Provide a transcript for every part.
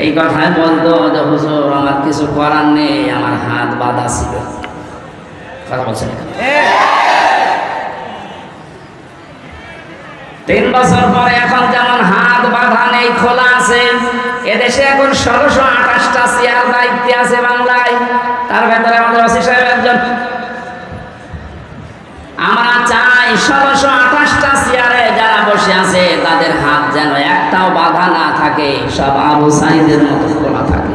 এই কথাই বলতো যে, হুজুর, আমার কিছু করার নেই, আমার হাত বাঁধা ছিল। কথা বলছেন তিন বছর পরে এখন যেমন হাত বাঁধা নেই, খোলা আছে, এদেশে এখন ষোলোশো আঠাশটা চেয়ার দায়িত্বে আছে বাংলায়। তার ভেতরে একটাও বাধা না থাকে, সব আবু সাইদের মতো খোলা থাকে।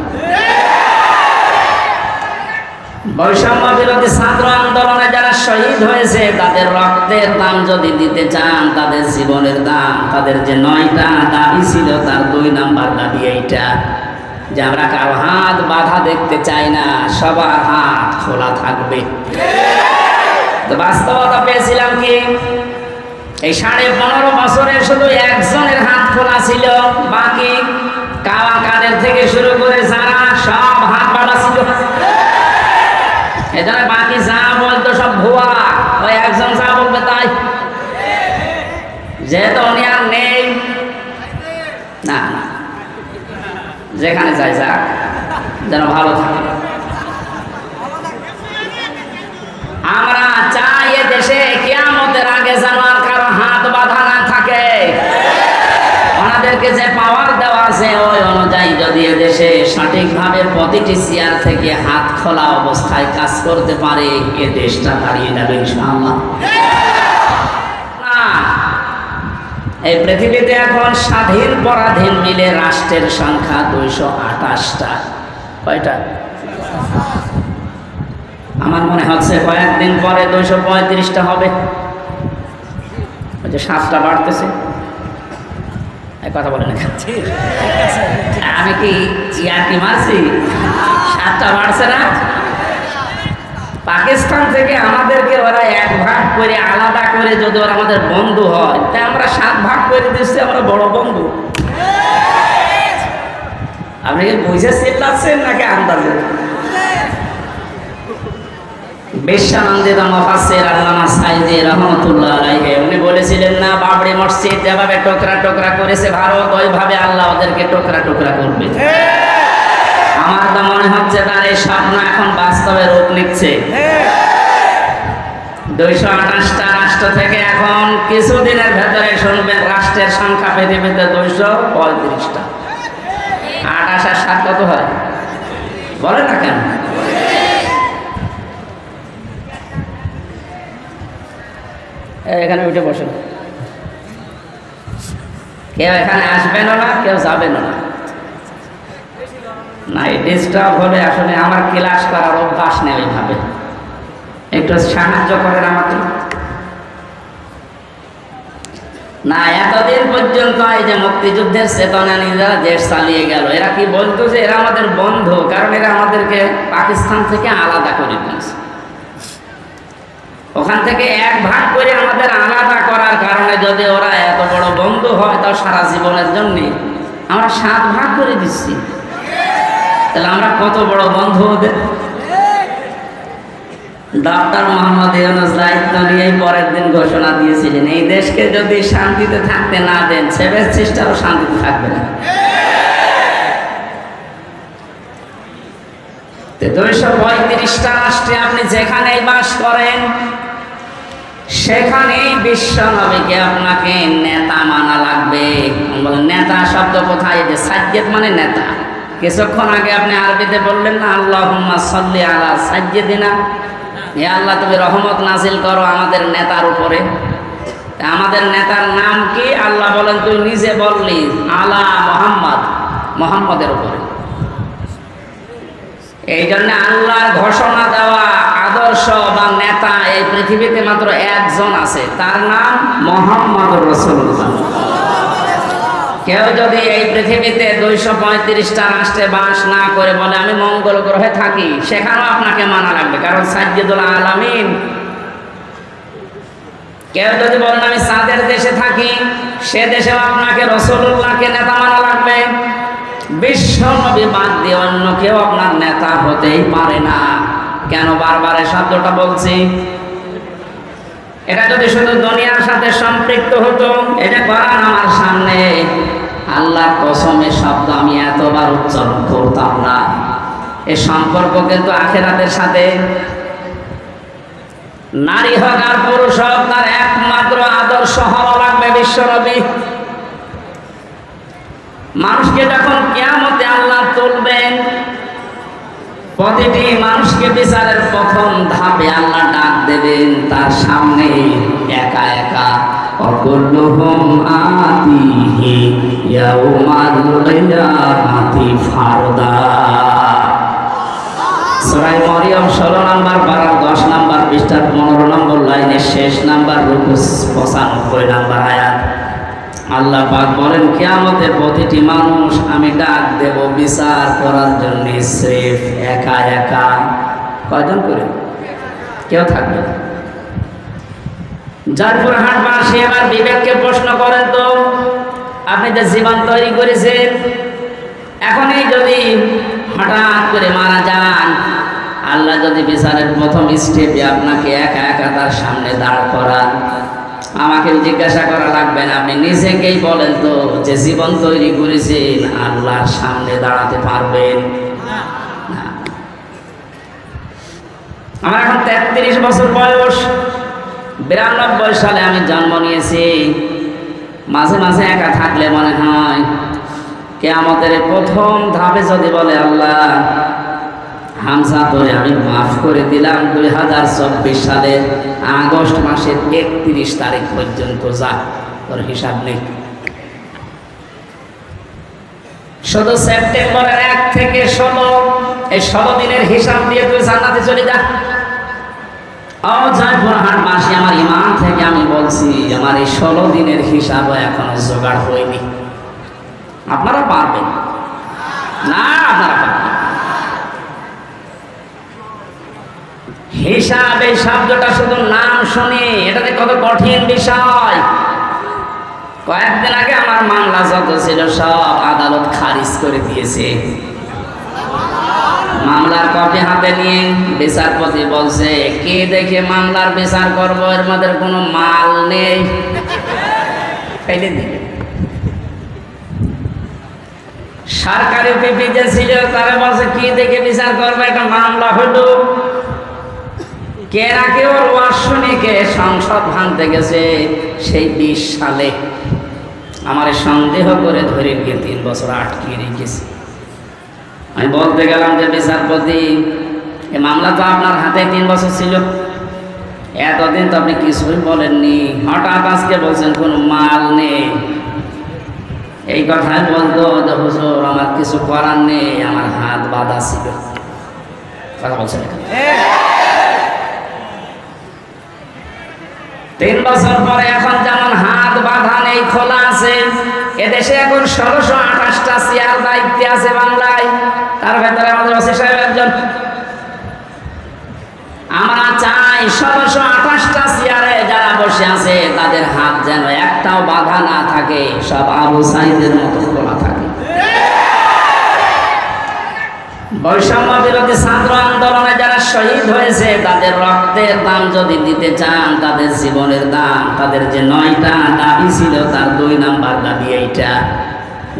ছাত্র আন্দোলনে যারা শহীদ হয়েছে, তাদের রক্তের দাম যদি দিতে চান, তাদের জীবনের দাম, তাদের যে নয়টা দাবি ছিল, তার দুই নাম্বার দাবি এইটা, যে আমরা হাত বাধা দেখতে চাই না, সবার হাত খোলা থাকবে। বাস্তবতা পেয়েছিলাম কি? এই সাড়ে পনেরো বছরে শুধু একজনের হাত খোলা ছিল, বাকি কাওয়া কাদের থেকে শুরু করে যারা, সব হাত বাড়া ছিল। এজন্য বাকি যা বলতো সব ভুয়া, ওই একজন যা বলবে তাই। যেহেতু উনি আর নেই না, যেখানে যাই যাক, যেন ভালো থাকে। আমরা ওনাদেরকে যে পাওয়ার দেওয়া আছে, ওই অনুযায়ী যদি এদেশে সঠিকভাবে প্রতিটি চেয়ার থেকে হাত খোলা অবস্থায় কাজ করতে পারে, এ দেশটা দাঁড়িয়ে যাবে ইনশাআল্লাহ। এই পৃথিবীতে এখন স্বাধীন পরাধীন মিলে রাষ্ট্রের সংখ্যা দুইশো আঠাশটা। কয়টা? আমার মনে হচ্ছে কয়েকদিন পরে দুইশো পঁয়ত্রিশটা হবে। সাতটা বাড়তেছে। কথা বলে না আমি কি ইয়ার্কি মারছি? সাতটা বাড়ছে না? পাকিস্তান থেকে আমাদেরকে ওরা এক ভাগ করে আলাদা করে যদি ওরা আমাদের বন্ধু হয় তা আমরা সাত ভাগ করে দিচ্ছি আমরা বড় বন্ধু। আপনি কি বুঝে চিল্লাচ্ছেন নাকি আন্দাজে? বিশ্বানন্দিত মফাসির আল্লামা সাইদি রহমতুল্লাহ আলাইহি উনি বলেছিলেন না বাবরি মসজিদ যেভাবে টোকরা টোকরা করেছে ভারত ওইভাবে আল্লাহ ওদেরকে টোকরা টোকরা করবে। আমার তো মনে হচ্ছে তার এই স্বপ্ন এখন বাস্তবে রূপ নিচ্ছে। দুইশো আঠাশটা রাষ্ট্র থেকে এখন কিছুদিনের ভেতরে শুনবেন রাষ্ট্রের সংখ্যা পৃথিবীতে দুইশো পঁয়ত্রিশটা। আঠাশ আর সাত কত হয়? বলে না কেন? এখানে উঠে বসেন কেউ এখানে আসবেনও না কেউ যাবেনও না না। এই ডিস্টার্ব হলে আসলে আমার ক্লাস করার অভ্যাস নেই ওইভাবে। একটু সাহায্য করেন আমাকে। না, এতদিন পর্যন্ত এই যে মুক্তিযুদ্ধের চেতনা নিয়ে যারা দেশ চালিয়ে গেল, এরা কি বলতো যে এরা আমাদের বন্ধু? কারণ এরা আমাদেরকে পাকিস্তান থেকে আলাদা করে দিয়েছে। ওখান থেকে এক ভাগ করে আমাদের আলাদা করার কারণে যদি ওরা এত বড় বন্ধু হয় তাও সারা জীবনের জন্য। আমরা সাত ভাগ করে দিচ্ছি। তাহলে আমরা কত বড় বন্ধু ওদের? ডক্টর মোহাম্মদ ইউনুস দায়িত্ব নিয়েই পরের দিন ঘোষণা দিয়েছিলেন, এই দেশকে যদি শান্তিতে থাকতে না দেন সেভেন সিস্টারও শান্তিতে থাকবে না। দুইশো পঁয়ত্রিশটা রাষ্ট্রে আপনি যেখানেই বাস করেন সেখানেই বিশ্ব নবীকে আপনাকে নেতা মানা লাগবে। নেতা শব্দ কোথায়? যে সাজ্জেদ মানে নেতা। কিছুক্ষণ আগে আপনি আরবিতে বললেন না আল্লাহ সাল্লি আলা সাজ্জেদিনা। হে আল্লাহ, তুমি রহমত নাজিল করো আমাদের নেতার উপরে। আমাদের নেতার নাম কি? আল্লাহ বলেন, তুই নিজে বললি, আলা মোহাম্মদ। মোহাম্মদের উপরে। এই জন্য আল্লাহর ঘোষণা দেওয়া বা নেতা এই পৃথিবীতে মাত্র একজন আছে। তার নাম মোহাম্মদ রসুল্লাহ কেউ যদি এই পৃথিবীতে দুইশো পঁয়ত্রিশটা রাষ্ট্রে বাস না করে বলে, আমি মঙ্গল গ্রহে থাকি সেখানেও আপনাকে মানা লাগবে, কারণ সাজ্জেদুল আলামিন। কেউ যদি বলেন, আমি সাদের দেশে থাকি সে দেশেও আপনাকে রসুল্লাহকে নেতা মানা লাগবে। বিশ্ব নবী বাদ দিয়ে অন্য কেউ আপনার নেতা হতেই পারে না। কেন বারবার এই শব্দটা বলছি? এটা যদি শুধু দুনিয়ার সাথে সম্পৃক্ত হতো এটা করান আমার সামনে আল্লাহ কসমের শব্দ আমি এতবার উচ্চারণ করতাম না। এ সম্পর্ক কিন্তু আখেরাতের সাথে। নারী হোক আর পুরুষ হোক, তার একমাত্র আদর্শ হওয়া লাগবে বিশ্বনবী। মানুষকে যখন কেয়ামতে আল্লাহ তুলবেন প্রতিটি মানুষকে বিচারের প্রথম ধাপে আল্লাহ ডাক দেবেন, তার সামনে একা একা। অকুল্লুহুম ফারদা। মরিয়ম 16 নাম্বার পারা 10 নাম্বার পৃষ্ঠার 15 নম্বর লাইনের শেষ নাম্বার, রুকু 95 নাম্বার আয়াত। আল্লাহ পাক বলেন কিয়ামতে প্রতিটি মানুষ আমি ডাক দেব বিচার করার জন্য স্রেফ একা একা। কয়জন করে? কেউ থাকবে না। জারপুর হাট মাসে এবার বিবেককে প্রশ্ন করেন তো, আপনি যে জীবন তৈরি করেছেন এখনই যদি হঠাৎ করে মারা যান, আল্লাহ যদি বিচারের প্রথম স্টেপে আপনাকে একা একা তার সামনে দাঁড় করান। আমাকে জিজ্ঞাসা করা লাগবে না। আপনি নিজেকেই বলেন তো যে জীবন তৈরি করেছেন, আল্লাহর সামনে দাঁড়াতে পারবেন? আমার এখন তেত্রিশ বছর বয়স। বিরানব্বই সালে আমি জন্ম নিয়েছি। মাঝে মাঝে একা থাকলে মনে হয় কে আমাদের প্রথম ধাপে যদি বলে আল্লাহ হামসা তোরে আমি মাফ করে দিলাম দুই হাজার চব্বিশ সালের আগস্ট মাসের একত্রিশ তারিখ পর্যন্ত যা তোর হিসাব নেই। শুধু সেপ্টেম্বরের এক থেকে ষোলো, এই ষোলো দিনের হিসাব দিয়ে তুই জান্নাতে চলে যা। ও জয়পুর মাসে আমার ইমান থেকে আমি বলছি, আমার এই ষোলো দিনের হিসাবও এখনও জোগাড় হয়নি। আপনারা পারবেন? না, আপনারা পারবেন হিসাব, এই শব্দটা শুধু নাম শুনি, এটাতে কত কঠিন বিষয়। কয়েকদিন আগে আমার মামলা যত ছিল, সব আদালত খারিজ করে দিয়েছে। মামলার কপি হাতে নিয়ে বিচারপতি বলছে, কে দেখে মামলার বিচার করব? এর মধ্যে কোনো মাল নেই। ফেলে দিবে সরকারি পিপি যে ছিল, তারা বলছে, কি দেখে বিচার করবে? একটা মামলা হলো। কে না কে ওর ওয়াসনীকে সংসদ ভাঙতে গেছে সেই বিশ সালে। আমার সন্দেহ করে ধরে গিয়ে তিন বছর আটকে রেখেছে। আমি বলতে গেলাম যে, বিচারপতি, এ মামলা তো আপনার হাতে তিন বছর ছিল। এতদিন তো আপনি কিছুই বলেননি। হঠাৎ আজকে বলছেন, কোনো মাল নেই। এই কথাই বলতো যে, হুজুর, আমার কিছু করার নেই, আমার হাত বাঁধা ছিল। কথা বলছেন তিন বছর পরে এখন যেমন হাত বাঁধা নেই, খোলা আছে। এদেশে এখন ষোলোশো আঠাশটা চেয়ার দায়িত্বে আছে বাংলায়। তার ভেতরে আমাদের ওসি সাহেব একজন। আমরা চাই ষোলোশো আঠাশটা চেয়ারে যারা বসে আছে, তাদের হাত যেন একটাও বাধা না থাকে, সব আবু সাইদের মতো খোলা থাকে। বৈষম্য বিরোধী ছাত্র আন্দোলনে যারা শহীদ হয়েছে, তাদের রক্তের দাম যদি দিতে চান, তাদের জীবনের দাম, তাদের যে নয়টা দাবি ছিল, তার দুই নাম্বার দাবি এইটা,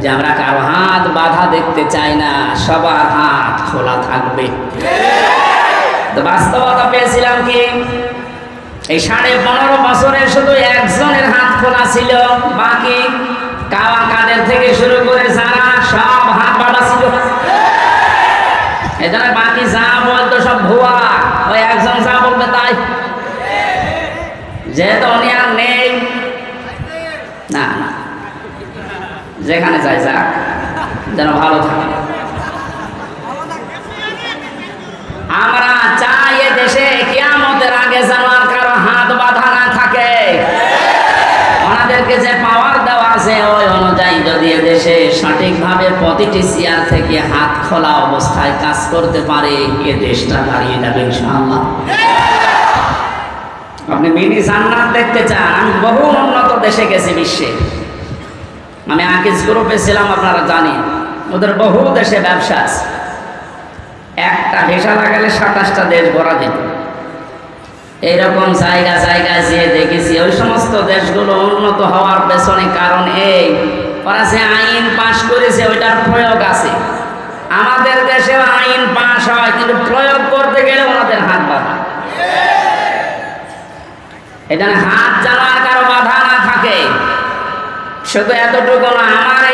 যে আমরা কারও হাত বাধা দেখতে চাই না, সবার হাত খোলা থাকবে। তো বাস্তবতা পেয়েছিলাম কি? এই সাড়ে পনেরো বছরে শুধু একজনের হাত খোলা ছিল, বাকি যেহেতু যেখানে যাই যাক, যেন ভালো থাকে। আমরা চাই দেশে কিয়ামতের আগে যেন আর কারও হাত বাঁধা না থাকে। ওনাদেরকে যে পাওয়ার দেওয়া আছে, ওই অনুযায়ী যদি এদেশে সঠিকভাবে প্রতিটি চেয়ার থেকে হাত খোলা অবস্থায় কাজ করতে পারে, এ দেশটা দাঁড়িয়ে যাবে ইনশাআল্লাহ। আপনি মিনি জান্নাত দেখতে চান আমি বহু উন্নত দেশে গেছি বিশ্বে। আমি আকিজ গ্রুপে ছিলাম, আপনারা জানেন। ওদের বহু দেশে ব্যবসা আছে। একটা ভিসা লাগালে সাতাশটা দেশ ভরা যেত এইরকম জায়গা, জায়গায় যেয়ে দেখেছি, ওই সমস্ত দেশগুলো উন্নত হওয়ার পেছনে কারণ এই। ওরা যে আইন পাশ করেছে, ওইটার প্রয়োগ আছে। আমাদের দেশেও আইন পাশ হয়, কিন্তু প্রয়োগ করতে গেলে ওনাদের হাত বাঁধা। এখানে হাত জানার কারও বাধা না থাকে। শুধু এতটুকু আমার